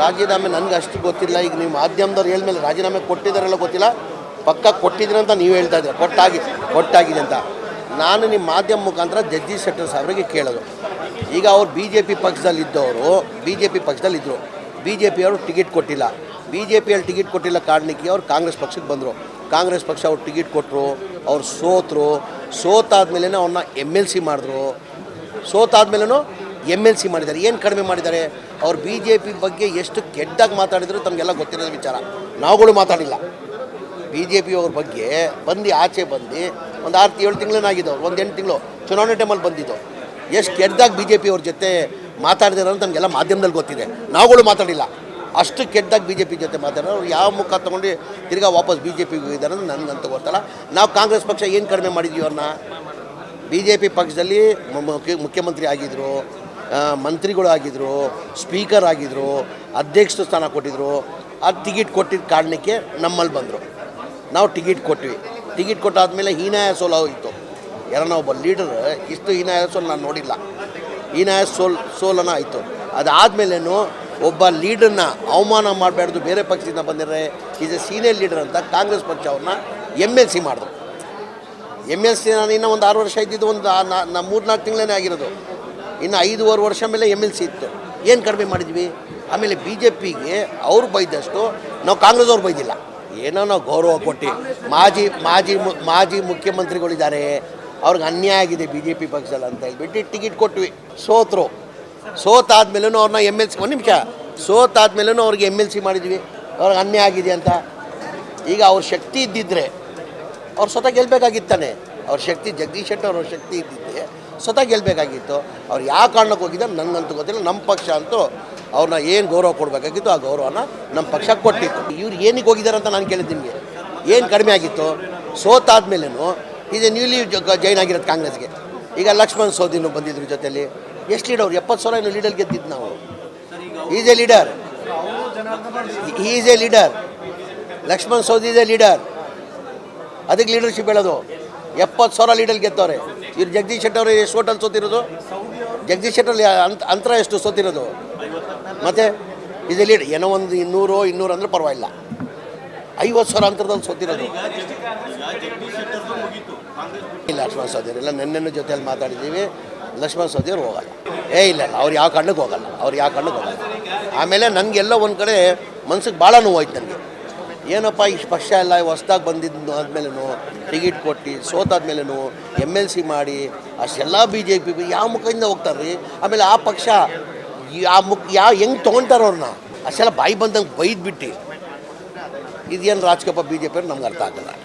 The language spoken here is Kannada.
ರಾಜೀನಾಮೆ ನನಗೆ ಅಷ್ಟು ಗೊತ್ತಿಲ್ಲ. ಈಗ ನೀವು ಮಾಧ್ಯಮದವ್ರು ಹೇಳ್ಮೇಲೆ ರಾಜೀನಾಮೆ ಕೊಟ್ಟಿದ್ದಾರಲ್ಲ ಗೊತ್ತಿಲ್ಲ. ಪಕ್ಕ ಕೊಟ್ಟಿದ್ದೀರ ಅಂತ ನೀವು ಹೇಳ್ತಾ ಇದ್ದೀರ? ಕೊಟ್ಟಾಗಿ, ಕೊಟ್ಟಾಗಿದೆ ಅಂತ. ನಾನು ನಿಮ್ಮ ಮಾಧ್ಯಮ ಮುಖಾಂತರ ಜಗದೀಶ್ ಶೆಟ್ಟರ್ ಸಾಹೇಬರಿಗೆ ಕೇಳೋದು. ಈಗ ಅವ್ರು ಬಿ ಜೆ ಪಿ ಪಕ್ಷದಲ್ಲಿದ್ದವರು ಬಿ ಜೆ ಪಿ ಪಕ್ಷದಲ್ಲಿದ್ದರು ಬಿ ಜೆ ಪಿಯವರು ಟಿಕೆಟ್ ಕೊಟ್ಟಿಲ್ಲ. ಬಿ ಜೆ ಪಿಯಲ್ಲಿ ಟಿಕೆಟ್ ಕೊಟ್ಟಿಲ್ಲ ಕಾರಣಕ್ಕೆ ಅವ್ರು ಕಾಂಗ್ರೆಸ್ ಪಕ್ಷಕ್ಕೆ ಬಂದರು. ಕಾಂಗ್ರೆಸ್ ಪಕ್ಷ ಅವ್ರು ಟಿಕೆಟ್ ಕೊಟ್ಟರು ಅವ್ರು ಸೋತರು. ಸೋತಾದ್ಮೇಲೆ ಅವ್ರನ್ನ ಎಂ ಎಲ್ ಸಿ ಮಾಡಿದ್ರು. ಸೋತಾದ್ಮೇಲೂ ಎಂ ಎಲ್ ಸಿ ಮಾಡಿದ್ದಾರೆ, ಏನು ಕಡಿಮೆ ಮಾಡಿದ್ದಾರೆ? ಅವ್ರು ಬಿ ಜೆ ಪಿ ಬಗ್ಗೆ ಎಷ್ಟು ಕೆಟ್ಟಾಗಿ ಮಾತಾಡಿದ್ರು ತಮಗೆಲ್ಲ ಗೊತ್ತಿರೋದು ವಿಚಾರ. ನಾವುಗಳು ಮಾತಾಡಿಲ್ಲ. ಬಿ ಜೆ ಪಿ ಅವ್ರ ಬಗ್ಗೆ ಬಂದು ಆಚೆ ಬಂದು ಒಂದು ಆರು ಏಳು ತಿಂಗಳೇನಾಗಿದ್ದವು ಒಂದು ಎಂಟು ತಿಂಗಳು ಚುನಾವಣೆ ಟೈಮಲ್ಲಿ ಬಂದಿದ್ದು ಎಷ್ಟು ಕೆಟ್ಟದಾಗಿ ಬಿ ಜೆ ಪಿ ಅವ್ರ ಜೊತೆ ಮಾತಾಡಿದಾರೆ ಅಂತ ನಮಗೆಲ್ಲ ಮಾಧ್ಯಮದಲ್ಲಿ ಗೊತ್ತಿದೆ. ನಾವುಗಳು ಮಾತಾಡಿಲ್ಲ. ಅಷ್ಟು ಕೆಟ್ಟದಾಗಿ ಬಿ ಜೆ ಪಿ ಜೊತೆ ಮಾತಾಡೋರು ಅವ್ರು ಯಾವ ಮುಖ ತೊಗೊಂಡು ತಿರ್ಗಾ ವಾಪಸ್ ಬಿ ಜೆ ಪಿಗೆ ಹೋಗಿದ್ದಾರೆ ಅಂತ ನನಗಂತ ಗೊತ್ತಲ್ಲ. ನಾವು ಕಾಂಗ್ರೆಸ್ ಪಕ್ಷ ಏನು ಕಡಿಮೆ ಮಾಡಿದ್ವಿ ಅವ್ರನ್ನ ಬಿ ಜೆ ಪಿ ಪಕ್ಷದಲ್ಲಿ ಮುಖ್ಯಮಂತ್ರಿ ಆಗಿದ್ದರು ಆ, ಮಂತ್ರಿಗಳು ಸ್ಪೀಕರ್ ಆಗಿದ್ದರು ಅಧ್ಯಕ್ಷ ಸ್ಥಾನ ಕೊಟ್ಟಿದ್ದರು ಆ ಟಿಕೆಟ್ ಕೊಟ್ಟಿದ್ದ ಕಾರಣಕ್ಕೆ ನಮ್ಮಲ್ಲಿ ಬಂದರು. ನಾವು ಟಿಕೆಟ್ ಕೊಟ್ವಿ. ಟಿಕೆಟ್ ಕೊಟ್ಟಾದಮೇಲೆ ಹೀನಾಯ ಸೋಲು ಹೋಯಿತು. ಯಾರನ್ನ ಒಬ್ಬ ಲೀಡರ್ ಇಷ್ಟು ಹೀನಾಯ ಸೋಲು ನಾನು ನೋಡಿಲ್ಲ. ಹೀನಾಯ ಸೋಲ್ ಸೋಲನ ಆಯಿತು. ಅದಾದಮೇಲೇನು ಒಬ್ಬ ಲೀಡರ್ನ ಅವಮಾನ ಮಾಡಬಾರ್ದು ಬೇರೆ ಪಕ್ಷದಿಂದ ಬಂದಿದ್ರೆ ಈಸ್ ಎ ಸೀನಿಯರ್ ಲೀಡರ್ ಅಂತ ಕಾಂಗ್ರೆಸ್ ಪಕ್ಷ ಅವ್ರನ್ನ ಎಂ ಎಲ್ ಸಿ ಮಾಡಿದ್ರು. ಎಂ ಎಲ್ ಸಿ ನಾನು ಇನ್ನೂ ಒಂದು ಆರು ವರ್ಷ ಇದ್ದಿದ್ದು ಒಂದು ನಾ ಮೂರು ನಾಲ್ಕು ತಿಂಗಳೇ ಆಗಿರೋದು. ಇನ್ನು ಐದೂವರೆ ವರ್ಷ ಮೇಲೆ ಎಂ ಎಲ್ ಸಿ ಇತ್ತು. ಏನು ಕಡಿಮೆ ಮಾಡಿದ್ವಿ? ಆಮೇಲೆ ಬಿ ಜೆ ಪಿಗೆ ಅವ್ರು ಬೈದಷ್ಟು, ನಾವು ಕಾಂಗ್ರೆಸ್ ಅವ್ರು ಬೈದಿಲ್ಲ. ಏನೋ ನಾವು ಗೌರವ ಕೊಟ್ಟು ಮಾಜಿ ಮಾಜಿ ಮಾಜಿ ಮುಖ್ಯಮಂತ್ರಿಗಳಿದ್ದಾರೆ. ಅವ್ರಿಗೆ ಅನ್ಯಾಯ ಆಗಿದೆ ಬಿ ಜೆ ಪಿ ಪಕ್ಷದಲ್ಲಿ ಅಂತ ಹೇಳ್ಬಿಟ್ಟು ಟಿಕೆಟ್ ಕೊಟ್ವಿ. ಸೋತರು. ಸೋತಾದ್ಮೇಲೂ ಅವ್ರನ್ನ ಎಂ ಎಲ್ ಸಿ ಒಂದು ನಿಮಿಷ. ಸೋತಾದ್ಮೇಲೂ ಅವ್ರಿಗೆ ಎಂ ಎಲ್ ಸಿ ಮಾಡಿದ್ವಿ. ಅವ್ರಿಗೆ ಅನ್ಯಾಯ ಆಗಿದೆ ಅಂತ. ಈಗ ಅವ್ರ ಶಕ್ತಿ ಇದ್ದಿದ್ರೆ, ಅವ್ರು ಸ್ವತಃ ಗೆಲ್ಲಬೇಕಾಗಿತ್ತಾನೆ ಅವ್ರ ಶಕ್ತಿ, ಜಗದೀಶ್ ಶೆಟ್ಟರ್ ಅವ್ರ ಶಕ್ತಿ ಇದ್ದಿದ್ದೆ ಸ್ವತಃ ಗೆಲ್ಲಬೇಕಾಗಿತ್ತು ಅವ್ರು ಯಾವ ಕಾರಣಕ್ಕೆ ಹೋಗಿದ್ದಾರೆ ನನಗಂತೂ ಗೊತ್ತಿಲ್ಲ. ನಮ್ಮ ಪಕ್ಷ ಅಂತೂ ಅವ್ರನ್ನ ಏನು ಗೌರವ ಕೊಡಬೇಕಾಗಿತ್ತು ಆ ಗೌರವನ ನಮ್ಮ ಪಕ್ಷ ಕೊಟ್ಟಿತ್ತು. ಇವ್ರು ಏನಕ್ಕೆ ಹೋಗಿದ್ದಾರೆ ಅಂತ ನಾನು ಕೇಳಿದ್ದು ನಿಮಗೆ. ಏನು ಕಡಿಮೆ ಆಗಿತ್ತು? ಸೋತಾದ್ಮೇಲೇನು ಇದು ನ್ಯೂಲಿ ಜೈನ್ ಆಗಿರೋದು ಕಾಂಗ್ರೆಸ್ಗೆ. ಈಗ ಲಕ್ಷ್ಮಣ್ ಸೋದಿನು ಬಂದಿದ್ರು ಜೊತೆಯಲ್ಲಿ ಎಷ್ಟು ಲೀಡರ್ ಅವ್ರು? ಎಪ್ಪತ್ತು ಸಾವಿರ ಏನು ಲೀಡರ್ ಗೆದ್ದಿದ್ದು ನಾವು. Is a leader is a leader Laxman Savadi is a leader ಅದಕ್ಕೆ ಲೀಡರ್ಶಿಪ್ ಹೇಳೋದು. ಎಪ್ಪತ್ತು ಸಾವಿರ ಲೀಡರ್ ಗೆದ್ದವ್ರೆ. ಇವ್ರು ಜಗದೀಶ್ ಶೆಟ್ಟರ್ ಅವರು ಎಷ್ಟು ಓಟಲ್ಲಿ ಸೋತಿರೋದು? ಜಗದೀಶ್ ಶೆಟ್ಟರ್ ಅಂತ, ಅಂತರ ಎಷ್ಟು ಸೋತಿರೋದು? ಮತ್ತೆ ಇದು ಲೀಡ್ ಏನೋ ಒಂದು ಇನ್ನೂರು ಇನ್ನೂರು ಅಂದ್ರೆ ಪರವಾಗಿಲ್ಲ. ಐವತ್ತು ಸಾವಿರ ಅಂತರದಲ್ಲಿ ಸೋತಿರೋದು. ಇಲ್ಲ, ಲಕ್ಷ್ಮಣ ಸೋದಿಯರು ಇಲ್ಲ. ನೆನ್ನೆನ ಜೊತೆಯಲ್ಲಿ ಮಾತಾಡಿದ್ದೀವಿ. ಲಕ್ಷ್ಮಣ ಸೋದಿಯರು ಹೋಗಲ್ಲ. ಏ, ಇಲ್ಲ ಇಲ್ಲ. ಅವ್ರು ಯಾವ ಕಾರಣಕ್ಕೆ ಹೋಗಲ್ಲ. ಅವ್ರು ಯಾವ ಕಣ್ಣಕ್ಕೆ ಹೋಗಲ್ಲ. ಆಮೇಲೆ ನನಗೆಲ್ಲ ಒಂದು ಕಡೆ ಮನ್ಸಿಗೆ ಭಾಳ ನೋವಾಯ್ತು ನನಗೆ. ಏನಪ್ಪ ಇಷ್ಟು ಪಕ್ಷ ಎಲ್ಲ ಹೊಸ್ದಾಗಿ ಬಂದಿದ್ದು ಆದಮೇಲೂ ಟಿಕೆಟ್ ಕೊಟ್ಟು ಸೋತಾದ್ಮೇಲೂ ಎಂ ಎಲ್ ಸಿ ಮಾಡಿ, ಅಷ್ಟೆಲ್ಲ ಬಿ ಜೆ ಪಿ ಯಾವ ಮುಖದಿಂದ ಹೋಗ್ತಾರೆ ರೀ ಆಮೇಲೆ ಆ ಪಕ್ಷ, ಆ ಮುಖ ಯಾವ ಹೆಂಗೆ ತೊಗೊಳ್ತಾರೆ ಅವ್ರನ್ನ? ಅಷ್ಟೆಲ್ಲ ಬಾಯಿ ಬಂದಂಗೆ ಬೈದ್ಬಿಟ್ಟು. ಇದೇನು ರಾಜಕಪ್ಪ ಬಿ ಜೆ ಪಿ ನಮ್ಗೆ ಅರ್ಥ ಆಗಲ್ಲ.